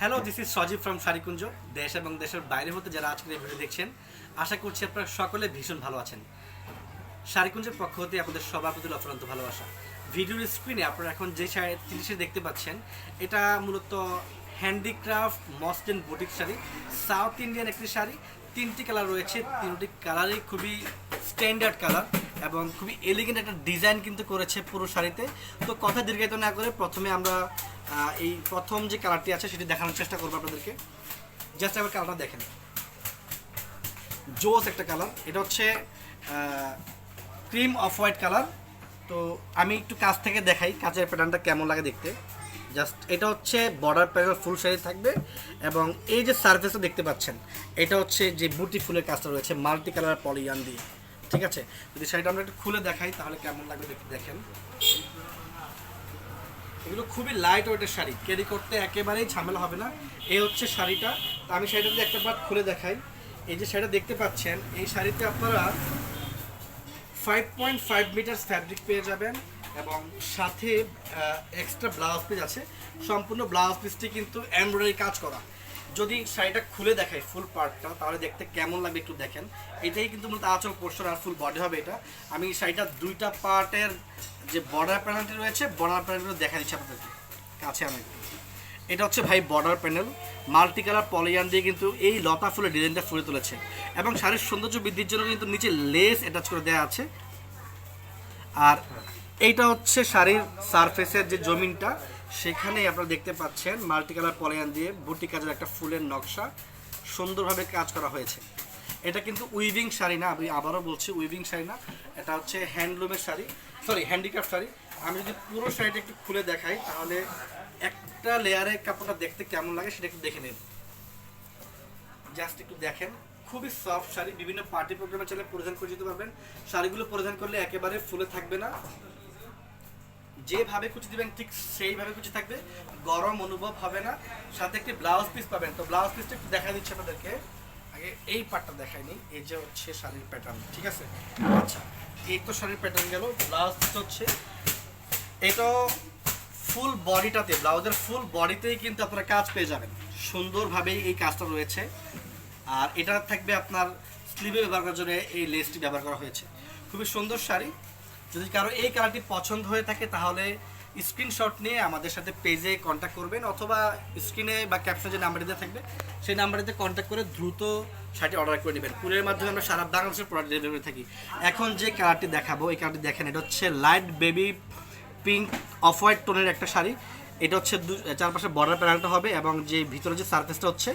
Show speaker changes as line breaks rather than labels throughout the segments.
Hello this is Sajib from Sharikunja দেশ এবং দেশের বাইরে হতে যারা আজকের এই ভিডিও দেখছেন, আশা করছি আপনারা সকলে ভীষণ ভালো আছেন। শারিকুঞ্জের পক্ষ হতে আপনাদের সবার প্রতি অফুরন্ত ভালোবাসা। ভিডিওর স্ক্রিনে আপনারা এখন যে শাড়ি জিনিসটি দেখতে পাচ্ছেন, এটা মূলত handicraft muslin boutique sari south Indian একটি শাড়ি, তিনটি কালার রয়েছে, তিনটি কালারই খুবই স্ট্যান্ডার্ড কালার এবং খুবই এলিগেন্ট একটা ডিজাইন কিন্তু করেছে পুরো শাড়িতে। তো কথা দীর্ঘায়িত না করে প্রথমে আমরা এই প্রথম যে কালারটি আছে সেটি দেখানোর চেষ্টা করব আপনাদেরকে। জাস্ট একবার কালারটা দেখেন। জোস একটা কালার এটা হচ্ছে ক্রিম অফ হোয়াইট কালার তো আমি একটু কাছ থেকে দেখাই, কাঁচের প্যাটার্নটা কেমন লাগে দেখতে। জাস্ট এটা হচ্ছে বর্ডার প্যাটার্ন ফুল শাড়ি থাকবে এবং এই যে সার্ফেসটা দেখতে পাচ্ছেন, এটা হচ্ছে যে বুটি ফুলের কাজটা রয়েছে মাল্টি কালার পলিয়ান দিয়ে। ঠিক আছে? যদি শাড়িটা আমরা একটু খুলে দেখাই, তাহলে কেমন লাগবে দেখেন। এগুলো খুবই লাইট ওয়েটের শাড়ি। ক্যারি করতে একেবারেই ঝামেলা হবে না। এই হচ্ছে শাড়িটা। আমি শাড়িটা যদি একটা বার খুলে দেখাই। এই যে শাড়িটা দেখতে পাচ্ছেন, এই শাড়িতে আপনারা five point five metre fabric পেয়ে যাবেন এবং সাথে এক্সট্রা ব্লাউজ পিস আছে। সম্পূর্ণ ব্লাউজ পিসটি কিন্তু এমব্রয়ডারি কাজ করা। যদি শাড়িটা খুলে দেখাই ফুল পার্টটা তাহলে দেখতে কেমন লাগবে একটু দেখেন। এটাই কিন্তু মূলত আঁচল পোর্শন আর ফুল বডি হবে এটা। আমি শাড়িটা দুইটা পার্টের যে বর্ডার প্যানেলটি রয়েছে বর্ডার প্যানেলগুলো দেখা দিচ্ছি আপনাদেরকে। কাছে আমি এটা হচ্ছে ভাই বর্ডার প্যানেল মাল্টি কালার পলিয়ান দিয়ে কিন্তু এই লতা ফুলের ডিজাইনটা ফুলে তুলেছে। এবং শাড়ির সৌন্দর্য বৃদ্ধির জন্য কিন্তু নিচে লেস অ্যাটাচ করে দেওয়া আছে। আর এইটা হচ্ছে শাড়ির সারফেসের যে জমিনটা সেখানে আপনারা দেখতে পাচ্ছেন মাল্টি কালার পলিয়ান দিয়ে বুটি কাজের একটা ফুলের নকশা সুন্দরভাবে কাজ করা হয়েছে। এটা কিন্তু উইভিং শাড়ি না, আমি আবারও বলছি উইভিং শাড়ি না, এটা হচ্ছে হ্যান্ডলুমের শাড়ি, সরি, হ্যান্ডিক্রাফট শাড়ি। আমি যদি পুরো শাড়িটা একটু খুলে দেখাই, তাহলে একটা লেয়ারের কাপড়টা দেখতে কেমন লাগে সেটা একটু দেখে নিন। জাস্ট একটু দেখেন, খুবই সফট শাড়ি, বিভিন্ন পার্টি প্রোগ্রামে চলে পরিধান করে যেতে পারবেন। শাড়িগুলো পরিধান করলে একেবারে ফুলে থাকবে না। যেভাবে কুচি দিবেন, ঠিক সেইভাবে কুচি থাকবে। গরম অনুভব হবে না। সাথে একটি ব্লাউজ পিস পাবেন। তো ব্লাউজ পিসটা একটু দেখা দিচ্ছে আপনাদেরকে। আগে এই পার্টটা দেখায়নি এই যে হচ্ছে শাড়ির প্যাটার্ন ঠিক আছে? আচ্ছা এই তো শাড়ির প্যাটার্ন গেল। ব্লাউজ হচ্ছে। এটা ফুল বডিটাতে ব্লাউজের ফুল বডিতেই কিন্তু আপনারা কাজ পেয়ে যাবেন। সুন্দরভাবেই এই কাজটা রয়েছে। আর এটা থাকবে আপনার স্লিভে ব্যবহার করার জন্য এই লেসটি ব্যবহার করা হয়েছে। খুবই সুন্দর শাড়ি। যদি কারও এই কালারটি পছন্দ হয়ে থাকে, তাহলে স্ক্রিনশট নিয়ে আমাদের সাথে পেজে কন্ট্যাক্ট করবেন অথবা স্ক্রিনে বা ক্যাপশনে যে নাম্বারটি দেওয়া থাকবে, সেই নাম্বারটিতে কন্ট্যাক্ট করে দ্রুত শাড়িটি অর্ডার করে নেবেন। কুরিয়ারের মাধ্যমে আমরা সারা বাংলাদেশের প্রোডাক্ট ডেলিভারি থাকি। এখন যে কালারটি দেখাবো, এই কালারটি দেখেন, এটা হচ্ছে light baby pink off white টোনের একটা শাড়ি। এটা হচ্ছে চারপাশে বর্ডার প্যানেলটা হবে এবং যে ভিতরে যে সার্ফেসটা হচ্ছে,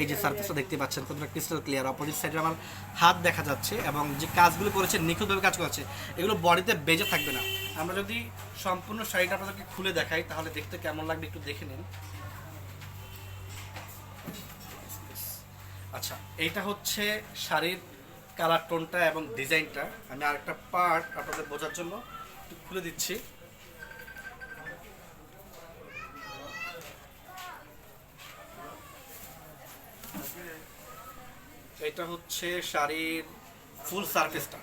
এই যে সার্ফেসটা দেখতে পাচ্ছেন, কতটা ক্রিস্টাল ক্লিয়ার অপোজিট সাইডে আমার হাত দেখা যাচ্ছে এবং যে কাজগুলো করেছে, নিখুঁতভাবে কাজ করেছে, এগুলো বডিতে বেজে থাকবে না। আমরা যদি সম্পূর্ণ শাড়িটা আপনাদেরকে খুলে দেখাই, তাহলে দেখতে কেমন লাগবে একটু দেখে নিন। আচ্ছা এইটা হচ্ছে শাড়ির কালার টোনটা এবং ডিজাইনটা আমি আরেকটা পার্ট আপনাদের বোঝার জন্য একটু খুলে দিচ্ছি। এটা হচ্ছে শাড়ির ফুল সারফেসটা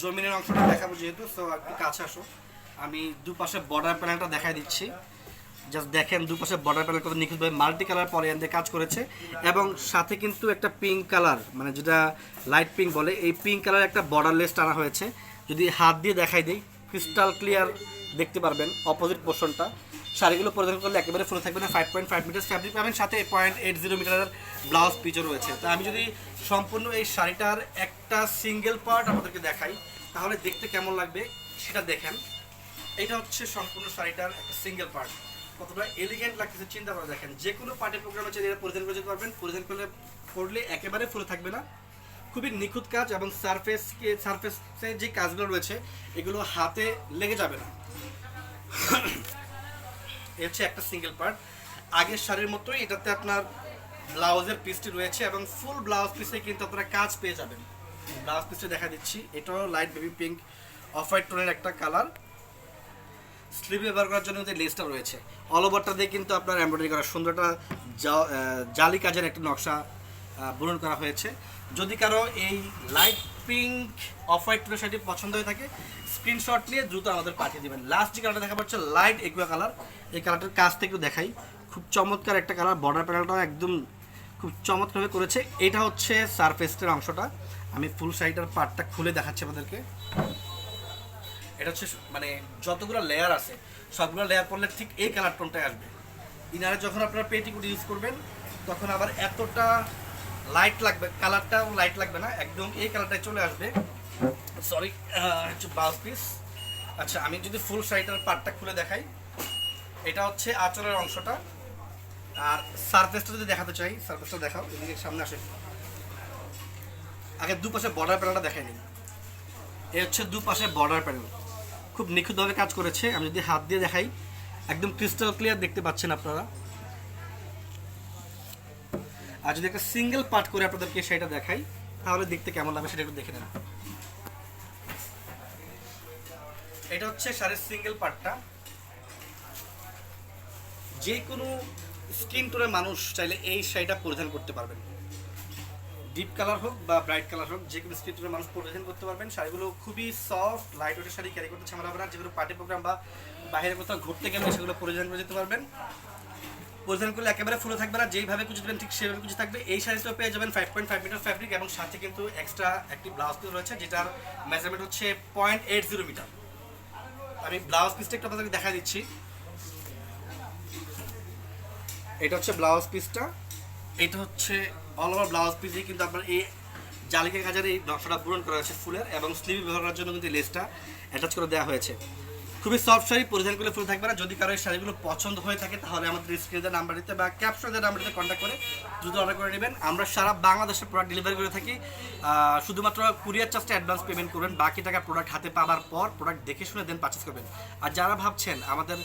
জমিনের অংশটা দেখাবো যেহেতু সো একটু কাছে আসো। আমি দুপাশে বর্ডার প্যানেলটা দেখাই দিচ্ছি। জাস্ট দেখেন দুপাশে বর্ডার প্যানেল কত নিখুঁতভাবে মাল্টি কালার পরে দিয়ে কাজ করেছে। এবং সাথে কিন্তু একটা পিঙ্ক কালার মানে যেটা লাইট পিঙ্ক বলে, এই পিঙ্ক কালার একটা বর্ডার লেস টানা হয়েছে। যদি হাত দিয়ে দেখাই দিই ক্রিস্টাল ক্লিয়ার দেখতে পারবেন অপোজিট পোর্শনটা শাড়িগুলো পরিধান করলে একেবারে ফুলে থাকবে না five point five metre fabric পাবেন, সাথে পয়েন্ট এইট জিরো মিটারের ব্লাউজ পিচও রয়েছে। তা আমি যদি সম্পূর্ণ এই শাড়িটার একটা সিঙ্গেল পার্ট আপনাদেরকে দেখাই, তাহলে দেখতে কেমন লাগবে সেটা দেখেন। এটা হচ্ছে সম্পূর্ণ শাড়িটার একটা সিঙ্গেল পার্ট কতটা এলিগেন্ট লাগতেছে, চিন্তা করে দেখেন। যে কোনো পার্টি প্রোগ্রামে চাইলে এটা পরিধান করে যেতে পারবেন, পরিধান করলে করলে একেবারে ফুলে থাকবে না। খুবই নিখুঁত কাজ এবং সারফেসকে সারফেসে যে কাজগুলো রয়েছে, এগুলো হাতে লেগে যাবে না। এ হচ্ছে একটা সিঙ্গেল পার্ট আগের শাড়ির মতোই এটাতে আপনার ব্লাউজের পিসটি রয়েছে এবং ফুল ব্লাউজ পিসে কিন্তু আপনারা কাজ পেয়ে যাবেন। ব্লাউজ পিসটি দেখা দিচ্ছি। এটাও light baby pink off white টোনের একটা কালার স্লিভ ব্যবহার করার জন্য যে লেসটা রয়েছে অল ওভারটা দিয়ে কিন্তু আপনার এমব্রয়ডারি করা। সুন্দর একটা জালি কাজের একটা নকশা বুনন করা হয়েছে। যদি কারও এই লাইট পিঙ্ক অফ হোয়াইট টোনের শাড়িটি পছন্দ হয়ে থাকে। স্ক্রিনশট নিয়ে দ্রুত আমাদের পাঠিয়ে দেবেন। লাস্ট যে কালারটা দেখা পাচ্ছে লাইট একুয়া কালার এই কালারটার কাছ থেকে দেখাই। খুব চমৎকার একটা কালার বর্ডার প্যানেলটা একদম খুব চমৎকারভাবে করেছে। এটা হচ্ছে সারফেসটের অংশটা। আমি ফুল শাড়িটার পার্টটা খুলে দেখাচ্ছি আমাদেরকে এটা হচ্ছে মানে যতগুলো লেয়ার আছে, সবগুলো লেয়ার পড়লে ঠিক এই কালার টোনটাই আসবে। ইনারে যখন আপনারা পেটিকুট ইউজ করবেন, তখন আবার এতটা লাইট লাগবে কালারটা লাইট লাগবে না, একদম এই কালারটাই চলে আসবে। সরি হচ্ছে ব্লাউজ পিস আচ্ছা আমি যদি ফুল শাড়িটার পার্টটা খুলে দেখাই। এটা হচ্ছে আঁচলের অংশটা। আর সারফেসটা যদি দেখাতে চাই সারফেসটা দেখাও, এদিকে সামনে আসে আগে দুপাশে বর্ডার প্যানেলটা দেখাই নিন এ হচ্ছে দুপাশে বর্ডার প্যানেল খুব নিখুঁতভাবে কাজ করেছে। আমি যদি হাত দিয়ে দেখাই, একদম ক্রিস্টাল ক্লিয়ার দেখতে পাচ্ছেন আপনারা। আর যদি একটা সিঙ্গেল পার্ট করে আপনাদেরকে সেটা দেখাই, তাহলে দেখতে কেমন লাগবে সেটা একটু দেখে নেন। এটা হচ্ছে শাড়ির সিঙ্গেল পার্টটা যে কোনো স্কিন টোনের মানুষ চাইলে এই শাড়িটা পরিধান করতে পারবেন। ডিপ কালার হোক বা ব্রাইট কালার হোক, যে কোনো স্কিন টোনের মানুষ পরিধান করতে পারবেন। শাড়িগুলো খুবই সফট লাইট ওয়েটের শাড়ি ক্যারি করতে ঝামেলা হবে না। যেগুলো পার্টি প্রোগ্রাম বা বাইরে কোথাও ঘুরতে গেলে সেগুলো পরিধান করে যেতে পারবেন। পরিধান করলে একেবারে ফুলে থাকবে না, যেইভাবে দেবেন ঠিক সেভাবে কুচি থাকবে। এই শাড়িটাও পেয়ে যাবেন five point five metre fabric এবং সাথে কিন্তু এক্সট্রা একটি ব্লাউজ পিস রয়েছে, যেটার মেজারমেন্ট হচ্ছে পয়েন্ট এইট জিরো মিটার আমি ব্লাউজ পিসটা একটু আপনাদেরকে দেখা দিচ্ছি। এটা হচ্ছে ব্লাউজ পিসটা এটা হচ্ছে অল ওভার ব্লাউজ পিসই কিন্তু আপনার এই জালিকা কাজের এই নকশাটা পূরণ করা হয়েছে ফুলের এবং স্লিভে ব্যবহার করার জন্য কিন্তু লেসটা অ্যাটাচ করে দেওয়া হয়েছে। খুবই সফট শাড়ি পরিধান করলে ফুল থাকবে না। যদি কারও এই শাড়িগুলো পছন্দ হয়ে থাকে, তাহলে আমাদের স্ক্রিনের নাম্বারটিতে বা ক্যাপশনের নাম্বারটিতে কন্ট্যাক্ট করে দ্রুত অর্ডার করে নেবেন। আমরা সারা বাংলাদেশে প্রোডাক্ট ডেলিভারি করে থাকি। শুধুমাত্র কুরিয়ার চার্জটা অ্যাডভান্স পেমেন্ট করবেন। বাকি টাকা প্রোডাক্ট হাতে পাওয়ার পর প্রোডাক্ট দেখে শুনে দেন পারচেস করবেন। আর যারা ভাবছেন আমাদের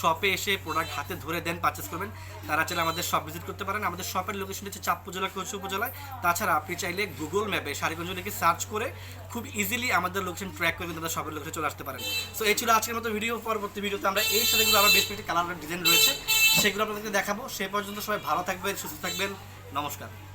শপে এসে প্রোডাক্ট হাতে ধরে দেন পারচেস করবেন। তারা চাইলে আমাদের শপ ভিজিট করতে পারেন। আমাদের শপের লোকেশন হচ্ছে চাঁদপুর জেলা কচু উপজেলায়। তাছাড়া আপনি চাইলে গুগল ম্যাপে সারিগঞ্জ লিখে সার্চ করে খুব ইজিলি আমাদের লোকেশন ট্র্যাক করে কিন্তু শপের লোকেশনে চলে আসতে পারেন। সো এই ছিল আজকের মতো ভিডিও পরবর্তী ভিডিওতে আমরা এই শাড়িগুলো আবার বেশ কয়েকটি কালার ডিজাইন রয়েছে। সেগুলো আপনাদেরকে দেখাবো। সে পর্যন্ত সবাই ভালো থাকবেন, সুস্থ থাকবেন। নমস্কার।